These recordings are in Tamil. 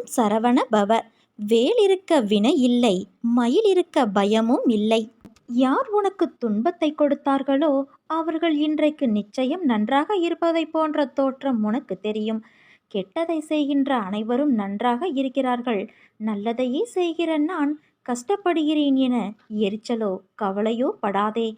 ஓம் சரவண பவ வேல் இருக்க வினை இல்லை மயில் இருக்க பயமும் இல்லை. யார் உனக்கு துன்பத்தை கொடுத்தார்களோ அவர்கள் இன்றைக்கு நிச்சயம் நன்றாக இருப்பதை போன்ற தோற்றம் உனக்கு தெரியும். கெட்டதை செய்கின்ற அனைவரும் நன்றாக இருக்கிறார்கள். நல்லதையே செய்கிற நான் கஷ்டப்படுகிறேன் என எரிச்சலோ கவலையோ படாதே.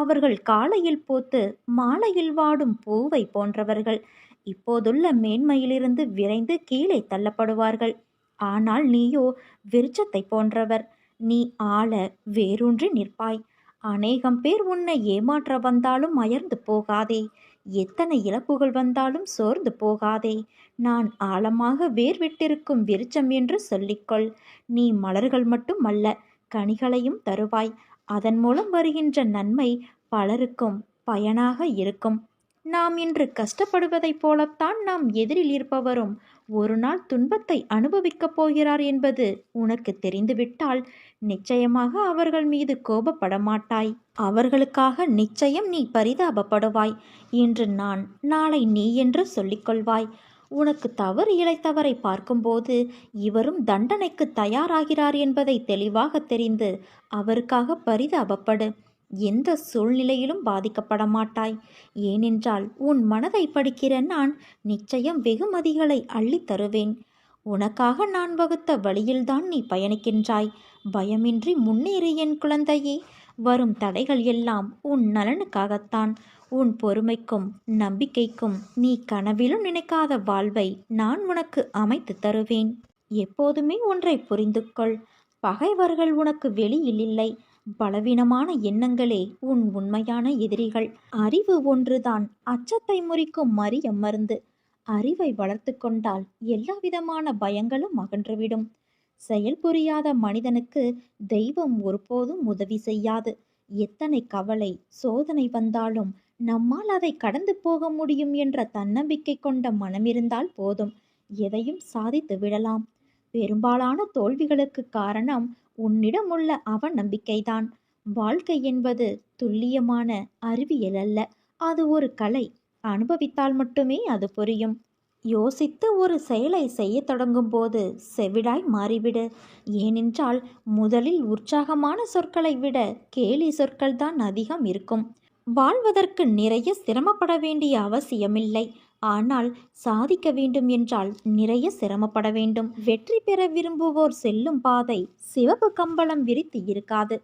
அவர்கள் காலையில் போத்து மாலையில் வாடும் பூவை போன்றவர்கள். இப்போதுள்ள மேன்மையிலிருந்து விரைந்து கீழே தள்ளப்படுவார்கள். ஆனால் நீயோ விருச்சத்தை போன்றவர். நீ ஆள வேரூன்றி நிற்பாய். அநேகம் பேர் உன்னை ஏமாற்ற வந்தாலும் அயர்ந்து போகாதே. எத்தனை இழப்புகள் வந்தாலும் சோர்ந்து போகாதே. நான் ஆழமாக வேர் விட்டிருக்கும் விருச்சம் என்று சொல்லிக்கொள். நீ மலர்கள் மட்டும் அல்ல கனிகளையும் தருவாய். அதன் மூலம் வருகின்ற நன்மை பலருக்கும் பயனாக இருக்கும். நாம் இன்று கஷ்டப்படுவதைப் போலத்தான் நாம் எதிரில் இருப்பவரும் ஒரு நாள் துன்பத்தை அனுபவிக்கப் போகிறார் என்பது உனக்கு தெரிந்துவிட்டால் நிச்சயமாக அவர்கள் மீது கோபப்பட மாட்டாய். அவர்களுக்காக நிச்சயம் நீ பரிதாபப்படுவாய் இன்று நான் நாளை நீ என்று சொல்லிக்கொள்வாய் உனக்கு தவறு இழைத்தவரை பார்க்கும்போது இவரும் தண்டனைக்கு தயாராகிறார் என்பதை தெளிவாக தெரிந்து அவருக்காக பரிதாபப்படு. எந்த சூழ்நிலையிலும் பாதிக்கப்பட மாட்டாய் ஏனென்றால் உன் மனதை படிக்கிற நான் நிச்சயம் வெகுமதிகளை அள்ளித் தருவேன். உனக்காக நான் வகுத்த வழியில்தான் நீ பயணிக்கின்றாய். பயமின்றி முன்னேறு என் குழந்தையே. வரும் தடைகள் எல்லாம் உன் நலனுக்காகத்தான். உன் பொறுமைக்கும் நம்பிக்கைக்கும் நீ கனவிலும் நினைக்காத வாழ்வை நான் உனக்கு அமைத்து தருவேன். எப்போதுமே ஒன்றை புரிந்து கொள் பகைவர்கள் உனக்கு வெளியில் இல்லை. பலவீனமான எண்ணங்களே உன் உண்மையான எதிரிகள். அறிவு ஒன்றுதான். அச்சத்தை முறிக்கும் மறிய மருந்து. அறிவை வளர்த்து கொண்டால் எல்லாவிதமான பயங்களும் அகன்றுவிடும். செயல் புரியாத மனிதனுக்கு தெய்வம் ஒருபோதும் உதவி செய்யாது. எத்தனை கவலை சோதனை வந்தாலும் நம்மால் அதை கடந்து போக முடியும் என்ற தன்னம்பிக்கை கொண்ட மனமிருந்தால் போதும். எதையும் சாதித்து விடலாம். பெரும்பாலான தோல்விகளுக்கு காரணம் உன்னிடம் உள்ள அவநம்பிக்கைதான். வாழ்க்கை என்பது துல்லியமான அறிவியல் அல்ல அது ஒரு கலை. அனுபவித்தால் மட்டுமே அது புரியும். யோசித்து ஒரு செயலை செய்ய தொடங்கும் போது செவிடாய் மாறிவிடு. ஏனென்றால் முதலில் உற்சாகமான சொற்களை விட கேலி சொற்கள் தான் அதிகம் இருக்கும். வாழ்வதற்கு நிறைய சிரமப்பட வேண்டிய அவசியமில்லை. ஆனால் சாதிக்க வேண்டும் என்றால் நிறைய சிரமப்பட வேண்டும். வெற்றி பெற விரும்புவோர் செல்லும் பாதை சிவப்பு கம்பளம் விரித்து இருக்காது.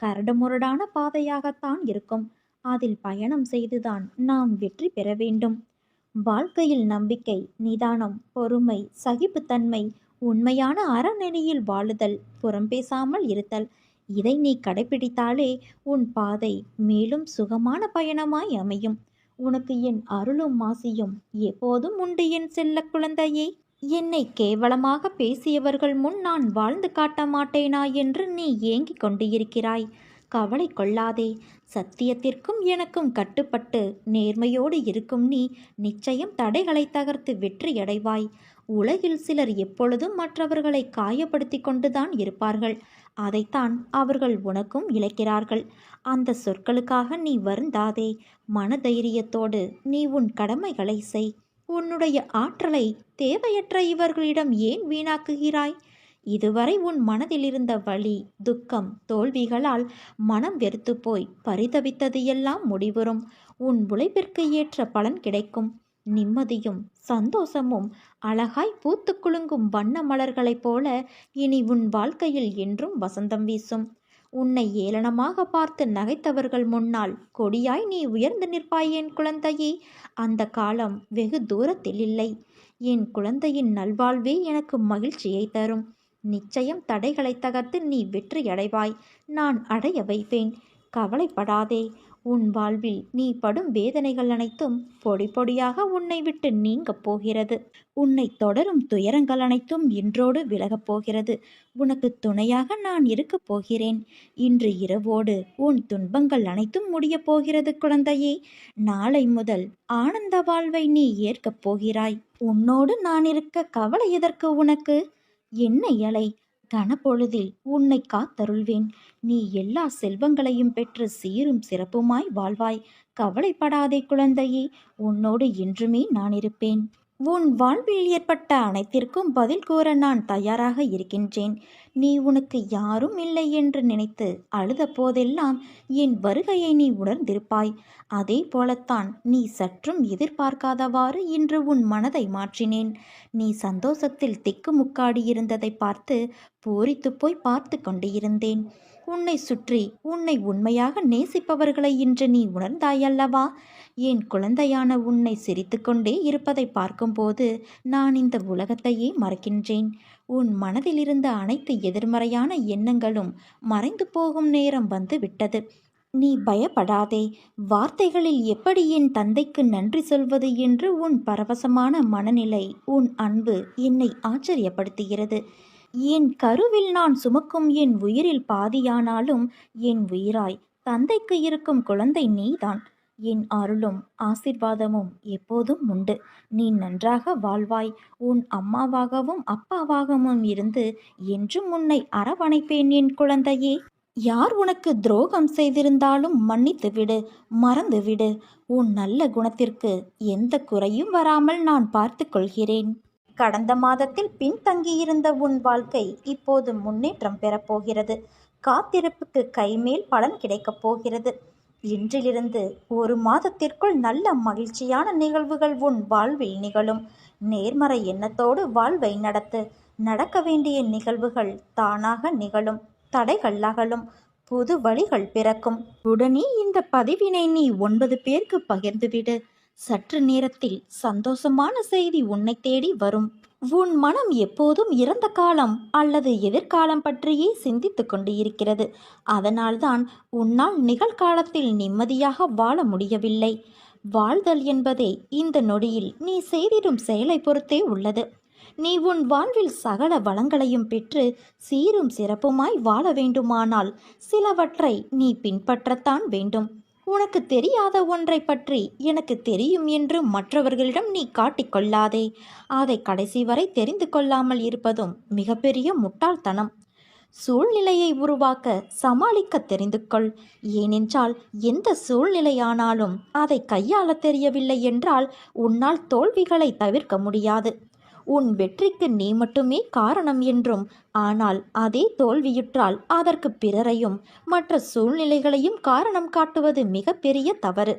கரடுமுரடான பாதையாகத்தான் இருக்கும். அதில் பயணம் செய்துதான் நாம் வெற்றி பெற வேண்டும். வாழ்க்கையில் நம்பிக்கை நிதானம் பொறுமை சகிப்புத்தன்மை உண்மையான அறநெறியில் வாழுதல் புறம் பேசாமல் இருத்தல் இதை நீ கடைபிடித்தாலே உன் பாதை மேலும் சுகமான பயணமாய் அமையும். உனக்கு என் அருளும் மாசியும் எப்போதும் உண்டு என் செல்ல குழந்தையே. என்னை கேவலமாக பேசியவர்கள் முன் நான் வாழ்ந்து காட்ட மாட்டேனா என்று நீ ஏங்கிக் கொண்டு இருக்கிறாய் கவலை கொள்ளாதே. சத்தியத்திற்கும் எனக்கும் கட்டுப்பட்டு நேர்மையோடு இருக்கும் நீ நிச்சயம் தடைகளை தகர்த்து வெற்றியடைவாய் உலகில் சிலர் எப்பொழுதும் மற்றவர்களை காயப்படுத்தி கொண்டுதான் இருப்பார்கள். அதைத்தான் அவர்கள் உனக்கும் இழைக்கிறார்கள். அந்த சொற்களுக்காக நீ வருந்தாதே. மனதைரியத்தோடு நீ உன் கடமைகளை செய். உன்னுடைய ஆற்றலை தேவையற்ற இவர்களிடம் ஏன் வீணாக்குகிறாய்? இதுவரை உன் மனதில் இருந்த வலி துக்கம் தோல்விகளால் மனம் வெறுத்து போய் பரிதவித்தது எல்லாம் முடிவுறும். உன் உழைப்பிற்கு ஏற்ற பலன் கிடைக்கும். நிம்மதியும் சந்தோஷமும் அழகாய் பூத்து குலுங்கும் வண்ண மலர்களைப் போல இனி உன் வாழ்க்கையில் என்றும் வசந்தம் வீசும். உன்னை ஏளனமாக பார்த்து நகைத்தவர்கள் முன்னால் கொடியாய் நீ உயர்ந்து நிற்பாய் என் குழந்தையே. அந்த காலம் வெகு தூரத்தில் இல்லை. என் குழந்தையின் நல்வாழ்வே எனக்கு மகிழ்ச்சியை தரும். நிச்சயம் தடைகளை தகர்த்து நீ வெற்றியடைவாய் நான் அடைய வைப்பேன். கவலைப்படாதே. உன் வாழ்வில் நீ படும் வேதனைகள் அனைத்தும் பொடி பொடியாக உன்னை விட்டு நீங்கப் போகிறது. உன்னை தொடரும் துயரங்கள் அனைத்தும் இன்றோடு விலகப் போகிறது. உனக்கு துணையாக நான் இருக்கப் போகிறேன். இன்று இரவோடு உன் துன்பங்கள் அனைத்தும் முடியப் போகிறது குழந்தையே. நாளை முதல் ஆனந்த வாழ்வை நீ ஏற்கப் போகிறாய். உன்னோடு நான் இருக்க கவலை எதற்கு உனக்கு? என்ன இலை? கனப்பொழுதில் உன்னை காத்தருள்வேன். நீ எல்லா செல்வங்களையும் பெற்று சீரும் சிறப்புமாய் வாழ்வாய். கவலைப்படாதே குழந்தையே உன்னோடு என்றுமே நான் இருப்பேன். உன் வாழ்வில் ஏற்பட்ட அனைத்திற்கும் பதில் கூற நான் தயாராக இருக்கின்றேன். நீ உனக்கு யாரும் இல்லை என்று நினைத்து அழுத போதெல்லாம் என் வருகையை நீ உணர்ந்திருப்பாய். அதே போலத்தான் நீ சற்றும் எதிர்பார்க்காதவாறு இன்று உன் மனதை மாற்றினேன். நீ சந்தோஷத்தில் திக்குமுக்காடியிருந்ததை பார்த்து பூரித்து போய் பார்த்து கொண்டிருந்தேன். உன்னை சுற்றி உன்னை உண்மையாக நேசிப்பவர்களை இன்று நீ உணர்ந்தாயல்லவா? என் குழந்தையான உன்னை சிரித்துக்கொண்டே இருப்பதை பார்க்கும்போது நான் இந்த உலகத்தையே மறக்கின்றேன். உன் மனதிலிருந்த அனைத்து எதிர்மறையான எண்ணங்களும் மறைந்து போகும் நேரம் வந்து விட்டது. நீ பயப்படாதே. வார்த்தைகளில் எப்படி என் தந்தைக்கு நன்றி சொல்வது என்று உன் பரவசமான மனநிலை உன் அன்பு என்னை ஆச்சரியப்படுத்துகிறது. என் கருவில் நான் சுமக்கும் என் உயிரில் பாதியானாலும் என் உயிராய் தந்தைக்கு இருக்கும் குழந்தை நீதான். என் அருளும் ஆசிர்வாதமும் எப்போதும் உண்டு. நீ நன்றாக வாழ்வாய். உன் அம்மாவாகவும் அப்பாவாகவும் இருந்து என்றும் உன்னை அரவணைப்பேன் என் குழந்தையே. யார் உனக்கு துரோகம் செய்திருந்தாலும் மன்னித்து விடு மறந்து விடு உன் நல்ல குணத்திற்கு எந்த குறையும் வராமல் நான் பார்த்து கொள்கிறேன். கடந்த மாதத்தில் பின்தங்கியிருந்த உன் வாழ்க்கை இப்போது முன்னேற்றம் பெறப்போகிறது காத்திருப்புக்கு கைமேல் பலன் கிடைக்கப் போகிறது. இன்றிலிருந்து ஒரு மாதத்திற்குள் நல்ல மகிழ்ச்சியான நிகழ்வுகள் உன் வாழ்வில் நிகழும். நேர்மறை எண்ணத்தோடு வாழ்வை நடத்து நடக்க வேண்டிய நிகழ்வுகள் தானாக நிகழும். தடைகள் அகலும். புது வழிகள் பிறக்கும். உடனே இந்த பதிவினை நீ ஒன்பது பேருக்கு பகிர்ந்துவிடு. சற்று நேரத்தில் சந்தோஷமான செய்தி உன்னை தேடி வரும். உன் மனம் எப்போதும் இறந்த காலம் அல்லது எதிர்காலம் பற்றியே சிந்தித்துக் கொண்டு இருக்கிறது அதனால்தான் உன்னால் நிகழ்காலத்தில் நிம்மதியாக வாழ முடியவில்லை. வாழ்தல் என்பதே இந்த நொடியில் நீ செய்திடும் செயலை பொறுத்தே உள்ளது. நீ உன் வாழ்வில் சகல வளங்களையும் பெற்று சீரும் சிறப்புமாய் வாழ வேண்டுமானால் சிலவற்றை நீ பின்பற்றத்தான் வேண்டும். உனக்கு தெரியாத ஒன்றை பற்றி எனக்கு தெரியும் என்று மற்றவர்களிடம் நீ காட்டிக்கொள்ளாதே அதை கடைசி வரை தெரிந்து கொள்ளாமல் இருப்பதும் மிகப்பெரிய முட்டாள்தனம். சூழ்நிலையை உருவாக்க சமாளிக்க தெரிந்து கொள். ஏனென்றால் எந்த சூழ்நிலையானாலும் அதை கையாள தெரியவில்லை என்றால் உன்னால் தோல்விகளை தவிர்க்க முடியாது. உன் வெற்றிக்கு நீ மட்டுமே காரணம் என்றும். ஆனால் அதே தோல்வியுற்றால் அதற்கு பிறரையும் மற்ற சூழ்நிலைகளையும் காரணம் காட்டுவது மிகப்பெரிய தவறு.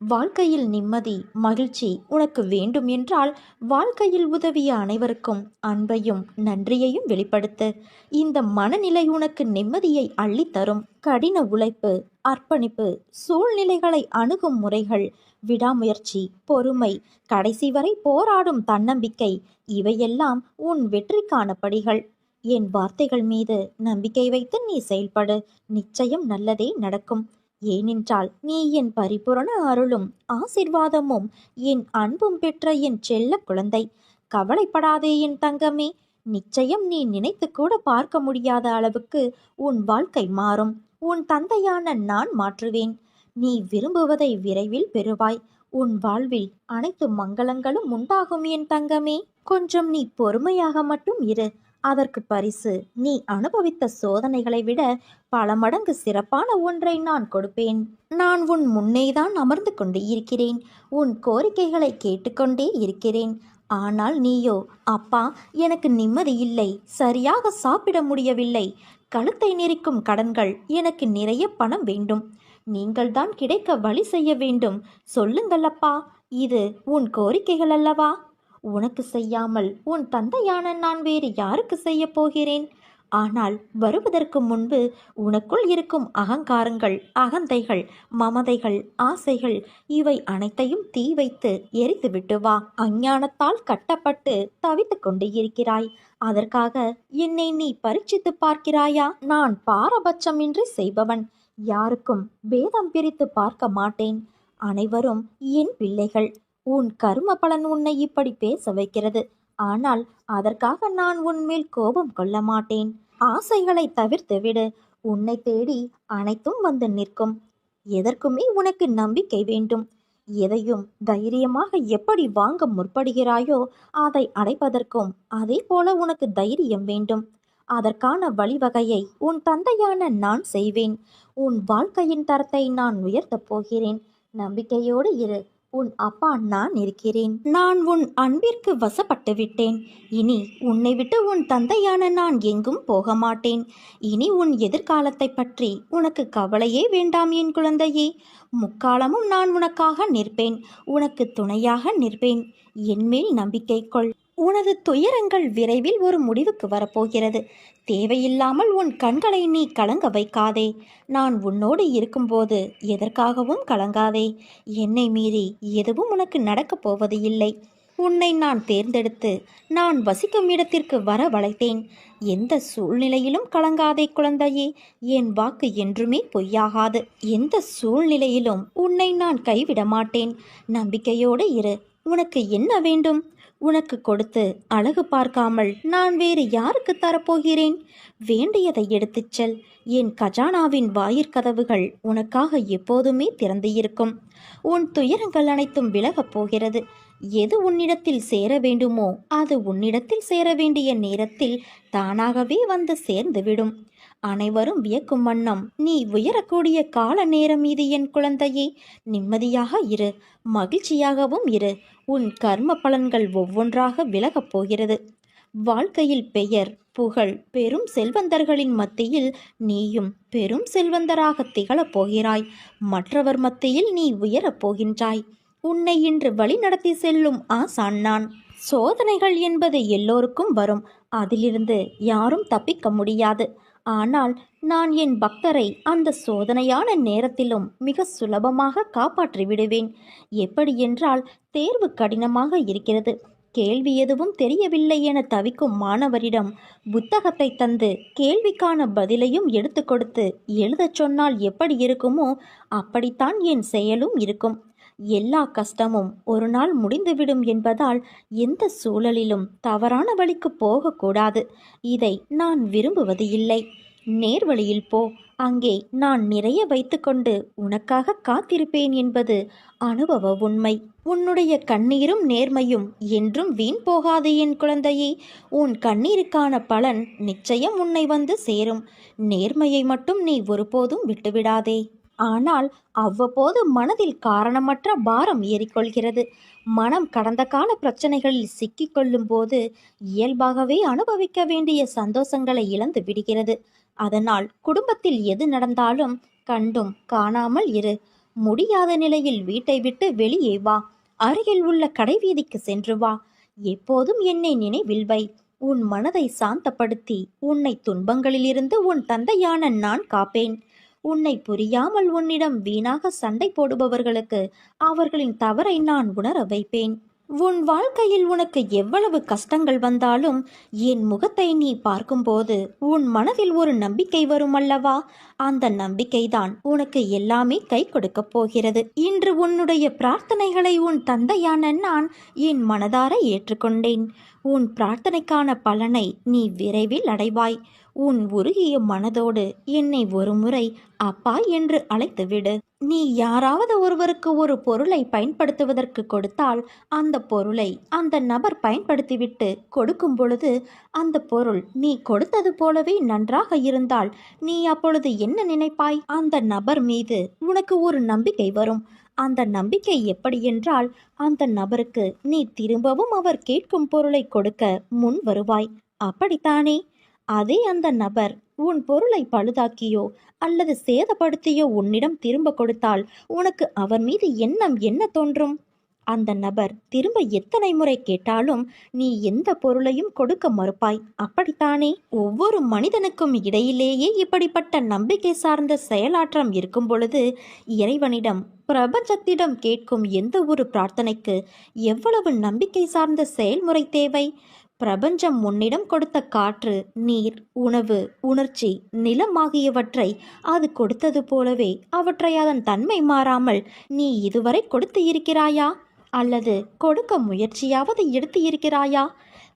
வாழ்க்கையில் நிம்மதி மகிழ்ச்சி உனக்கு வேண்டும் என்றால் வாழ்க்கையில் உதவிய அனைவருக்கும் அன்பையும் நன்றியையும் வெளிப்படுத்து. இந்த மனநிலை உனக்கு நிம்மதியை அள்ளித்தரும். கடின உழைப்பு அர்ப்பணிப்பு சூழ்நிலைகளை அணுகும் முறைகள் விடாமுயற்சி பொறுமை கடைசி வரை போராடும் தன்னம்பிக்கை இவையெல்லாம் உன் வெற்றிக்கான படிகள். என் வார்த்தைகள் மீது நம்பிக்கை வைத்து நீ செயல்படு. நிச்சயம் நல்லதே நடக்கும். ஏனென்றால் நீ என் பரிபூரண அருளும் ஆசிர்வாதமும் என் அன்பும் பெற்ற என் செல்ல குழந்தை. கவலைப்படாதே என் தங்கமே. நிச்சயம் நீ நினைத்து கூட பார்க்க முடியாத அளவுக்கு உன் வாழ்க்கை மாறும். உன் தந்தையான நான் மாற்றுவேன். நீ விரும்புவதை விரைவில் பெறுவாய். உன் வாழ்வில் அனைத்து மங்களங்களும் உண்டாகும் என் தங்கமே. கொஞ்சம் நீ பொறுமையாக மட்டும் இரு. அதற்கு பரிசு. நீ அனுபவித்த சோதனைகளை விட பல மடங்கு சிறப்பான ஒன்றை நான் கொடுப்பேன். நான் உன் முன்னேதான் அமர்ந்து கொண்டு இருக்கிறேன். உன் கோரிக்கைகளை கேட்டுக்கொண்டே இருக்கிறேன். ஆனால் நீயோ அப்பா எனக்கு நிம்மதி இல்லை. சரியாக சாப்பிட முடியவில்லை. கழுத்தை நெரிக்கும் கடன்கள் எனக்கு நிறைய பணம் வேண்டும். நீங்கள்தான் கிடைக்க வழி செய்ய வேண்டும். சொல்லுங்கள் அப்பா இது உன் கோரிக்கைகள் அல்லவா? உனக்கு செய்யாமல் உன் தந்தையான நான் வேறு யாருக்கு செய்ய போகிறேன்? ஆனால் வருவதற்கு முன்பு உனக்குள் இருக்கும் அகங்காரங்கள் அகந்தைகள் மமதைகள் ஆசைகள் இவை அனைத்தையும் தீ வைத்து எரித்துவிட்டு வா. அஞ்ஞானத்தால் கட்டப்பட்டு தவித்து கொண்டு இருக்கிறாய். அதற்காக என்னை நீ பரீட்சித்து பார்க்கிறாயா? நான் பாரபட்சமின்றி செய்பவன். யாருக்கும் பேதம் பிரித்து பார்க்க மாட்டேன். அனைவரும் என் பிள்ளைகள். உன் கரும பலன் உன்னை இப்படி பேச வைக்கிறது. ஆனால் அதற்காக நான் உன்மேல் கோபம் கொள்ள மாட்டேன். ஆசைகளை தவிர்த்து விடு. உன்னை தேடி அனைத்தும் வந்து நிற்கும். எதற்குமே உனக்கு நம்பிக்கை வேண்டும். எதையும் தைரியமாக எப்படி வாங்க முற்படுகிறாயோ அதை அடைப்பதற்கும் அதே போல உனக்கு தைரியம் வேண்டும். அதற்கான வழிவகையை உன் தந்தையான நான் செய்வேன். உன் வாழ்க்கையின் தரத்தை நான் உயர்த்தப் போகிறேன். நம்பிக்கையோடு இரு. உன் அப்பா நான் இருக்கிறேன். நான் உன் அன்பிற்கு வசப்பட்டு விட்டேன். இனி உன்னை விட்டு உன் தந்தையான நான் எங்கும் போக மாட்டேன். இனி உன் எதிர்காலத்தை பற்றி உனக்கு கவலையே வேண்டாம் என் குழந்தையே. முக்காலமும் நான் உனக்காக நிற்பேன். உனக்கு துணையாக நிற்பேன். என்மேல் நம்பிக்கை கொள். உனது துயரங்கள் விரைவில் ஒரு முடிவுக்கு வரப்போகிறது. தேவையில்லாமல் உன் கண்களை நீ கலங்க வைக்காதே. நான் உன்னோடு இருக்கும்போது எதற்காகவும் கலங்காதே. என்னை மீறி எதுவும் உனக்கு நடக்கப் போவது இல்லை. உன்னை நான் தேர்ந்தெடுத்து நான் வசிக்கும் இடத்திற்கு வர வளைத்தேன். எந்த சூழ்நிலையிலும் கலங்காதே குழந்தையே. என் வாக்கு என்றுமே பொய்யாகாது. எந்த சூழ்நிலையிலும் உன்னை நான் கைவிட மாட்டேன். நம்பிக்கையோடு இரு. உனக்கு என்ன வேண்டும்? உனக்கு கொடுத்து அழகு பார்க்காமல் நான் வேறு யாருக்கு தரப்போகிறேன்? வேண்டியதை எடுத்துச் செல். என் கஜானாவின் வாயிற்கதவுகள் உனக்காக எப்போதுமே திறந்து இருக்கும் உன் துயரங்கள் அனைத்தும் விலகப் போகிறது. எது உன்னிடத்தில் சேர வேண்டுமோ அது உன்னிடத்தில் சேர வேண்டிய நேரத்தில் தானாகவே வந்து சேர்ந்துவிடும். அனைவரும் வியக்கும் வண்ணம். நீ உயரக்கூடிய கால நேரம் இது என் குழந்தையே. நிம்மதியாக இரு. மகிழ்ச்சியாகவும் இரு. உன் கர்ம பலன்கள் ஒவ்வொன்றாக விலகப் போகிறது. வாழ்க்கையில் பெயர் புகழ் பெரும் செல்வந்தர்களின் மத்தியில் நீயும் பெரும் செல்வந்தராக திகழப் போகிறாய். மற்றவர் மத்தியில் நீ உயரப் போகின்றாய். உன்னை இன்று வழிநடத்தி செல்லும் ஆசான் நான். சோதனைகள் என்பது எல்லோருக்கும் வரும். அதிலிருந்து யாரும் தப்பிக்க முடியாது. ஆனால் நான் என் பக்தரை அந்த சோதனையான நேரத்திலும் மிக சுலபமாக காப்பாற்றி விடுவேன். எப்படி என்றால் தேர்வு கடினமாக இருக்கிறது. கேள்வி எதுவும் தெரியவில்லை என தவிக்கும் மாணவரிடம் புத்தகத்தை தந்து கேள்விக்கான பதிலையும் எடுத்து கொடுத்து எழுதச் சொன்னால் எப்படி இருக்குமோ அப்படித்தான் என் செயலும் இருக்கும். எல்லா கஷ்டமும் ஒரு நாள் முடிந்துவிடும் என்பதால் எந்த சூழலிலும் தவறான வழிக்கு போகக்கூடாது. இதை நான் விரும்புவது இல்லை. நேர்வழியில் போ. அங்கே நான் நிறைய வைத்துக்கொண்டு உனக்காக காத்திருப்பேன் என்பது அனுபவ உண்மை. உன்னுடைய கண்ணீரும் நேர்மையும் என்றும் வீண் போகாது என் குழந்தையே. உன் கண்ணீருக்கான பலன் நிச்சயம் உன்னை வந்து சேரும். நேர்மையை மட்டும் நீ ஒருபோதும் விட்டுவிடாதே. ஆனால் அவ்வப்போது மனதில் காரணமற்ற பாரம் ஏறிக்கொள்கிறது. மனம் கடந்த கால பிரச்சனைகளில் சிக்கிக்கொள்ளும் போது இயல்பாகவே அனுபவிக்க வேண்டிய சந்தோஷங்களை இழந்து விடுகிறது. அதனால் குடும்பத்தில் எது நடந்தாலும் கண்டும் காணாமல் இரு. முடியாத நிலையில் வீட்டை விட்டு வெளியே வா. அருகில் உள்ள கடைவீதிக்கு சென்று வா. எப்போதும் என்னை நினைவில் வை. உன் மனதை சாந்தப்படுத்தி உன்னை துன்பங்களிலிருந்து உன் தந்தையான நான் காப்பேன். உன்னை புரியாமல் உன்னிடம் வீணாக சண்டை போடுபவர்களுக்கு அவர்களின் தவறை நான் உணர வைப்பேன். உன் வாழ்க்கையில் உனக்கு எவ்வளவு கஷ்டங்கள் வந்தாலும் என் முகத்தை நீ பார்க்கும்போது உன் மனதில் ஒரு நம்பிக்கை வரும் அல்லவா அந்த நம்பிக்கைதான் உனக்கு எல்லாமே கை கொடுக்கப் போகிறது. இன்று உன்னுடைய பிரார்த்தனைகளை உன் தந்தையான நான் என் மனதார ஏற்றுக்கொண்டேன். உன் பிரார்த்தனைக்கான பலனை நீ விரைவில் அடைவாய். உன் உருகிய மனதோடு என்னை ஒருமுறை அப்பா என்று அழைத்துவிடு நீ யாராவது ஒருவருக்கு ஒரு பொருளை பயன்படுத்துவதற்கு கொடுத்தால் அந்த பொருளை அந்த நபர் பயன்படுத்திவிட்டு கொடுக்கும் பொழுது அந்த பொருள் நீ கொடுத்தது போலவே நன்றாக இருந்தால் நீ அப்பொழுது என்ன நினைப்பாய்? அந்த நபர் மீது உனக்கு ஒரு நம்பிக்கை வரும். அந்த நம்பிக்கை எப்படி என்றால் அந்த நபருக்கு நீ திரும்பவும் அவர் கேட்கும் பொருளை கொடுக்க முன் வருவாய். அப்படித்தானே? அதே அந்த நபர் உன் பொருளை பழுதாக்கியோ அல்லது சேதப்படுத்தியோ உன்னிடம் திரும்ப கொடுத்தால் உனக்கு அவர் மீது எண்ணம் என்ன தோன்றும்? அந்த நபர் திரும்ப எத்தனை முறை கேட்டாலும் நீ எந்த பொருளையும் கொடுக்க மறுப்பாய். அப்படித்தானே? ஒவ்வொரு மனிதனுக்கும் இடையிலேயே இப்படிப்பட்ட நம்பிக்கை சார்ந்த செயலாற்றம் இருக்கும் பொழுது இறைவனிடம் பிரபஞ்சத்திடம் கேட்கும் எந்த ஒரு பிரார்த்தனைக்கு எவ்வளவு நம்பிக்கை சார்ந்த செயல்முறை தேவை? பிரபஞ்சம் உன்னிடம் கொடுத்த காற்று நீர் உணவு உணர்ச்சி நிலம் ஆகியவற்றை அது கொடுத்தது போலவே அவற்றை அதன் தன்மை மாறாமல் நீ இதுவரை கொடுத்து இருக்கிறாயா? அல்லது கொடுக்க முயற்சியாவது எடுத்து இருக்கிறாயா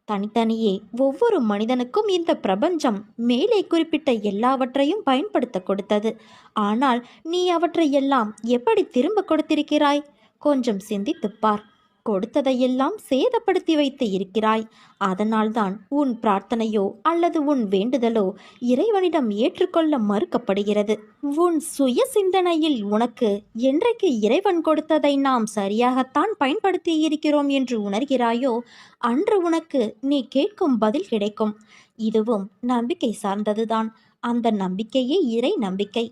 தனித்தனியே ஒவ்வொரு மனிதனுக்கும் இந்த பிரபஞ்சம் மேலே குறிப்பிட்ட எல்லாவற்றையும் பயன்படுத்த கொடுத்தது. ஆனால் நீ அவற்றை எல்லாம் எப்படி திரும்ப கொடுத்திருக்கிறாய்? கொஞ்சம் சிந்தித்துப் பார். கொடுத்ததையெல்லாம் சேதப்படுத்தி வைத்து இருக்கிறாய். அதனால்தான் உன் பிரார்த்தனையோ அல்லது உன் வேண்டுதலோ இறைவனிடம் ஏற்றுக்கொள்ள மறுக்கப்படுகிறது. உன் சுய சிந்தனையில் உனக்கு என்றைக்கு இறைவன் கொடுத்ததை நாம் சரியாகத்தான் பயன்படுத்தி இருக்கிறோம் என்று உணர்கிறாயோ அன்று உனக்கு நீ கேட்கும் பதில் கிடைக்கும். இதுவும் நம்பிக்கை சார்ந்ததுதான். அந்த நம்பிக்கையே இறை நம்பிக்கை.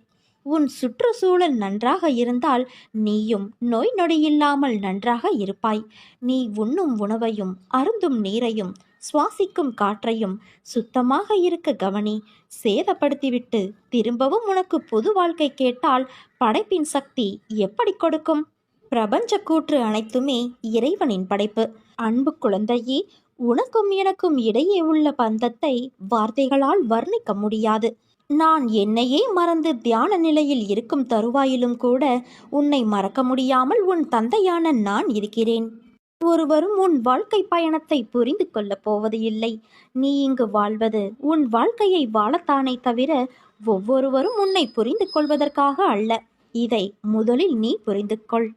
உன் சுற்றுச்சூழல் நன்றாக இருந்தால் நீயும் நோய் நொடியில்லாமல் நன்றாக இருப்பாய். நீ உண்ணும் உணவையும் அருந்தும் நீரையும் சுவாசிக்கும் காற்றையும் சுத்தமாக இருக்க கவனி. சேதப்படுத்திவிட்டு திரும்பவும் உனக்கு புது வாழ்க்கை கேட்டால் படைப்பின் சக்தி எப்படி கொடுக்கும்? பிரபஞ்ச கூற்று அனைத்துமே இறைவனின் படைப்பு. அன்பு குழந்தையே உனக்கும் எனக்கும் இடையே உள்ள பந்தத்தை வார்த்தைகளால் வர்ணிக்க முடியாது. நான் என்னையே மறந்து தியான நிலையில் இருக்கும் தருவாயிலும் கூட உன்னை மறக்க முடியாமல் உன் தந்தையான நான் இருக்கிறேன். ஒருவரும் உன் வாழ்க்கை பயணத்தை புரிந்து கொள்ளப் போவது இல்லை. நீ இங்கு வாழ்வது உன் வாழ்க்கையை வாழத்தானே தவிர ஒவ்வொருவரும் உன்னை புரிந்து கொள்வதற்காக அல்ல. இதை முதலில் நீ புரிந்து கொள்.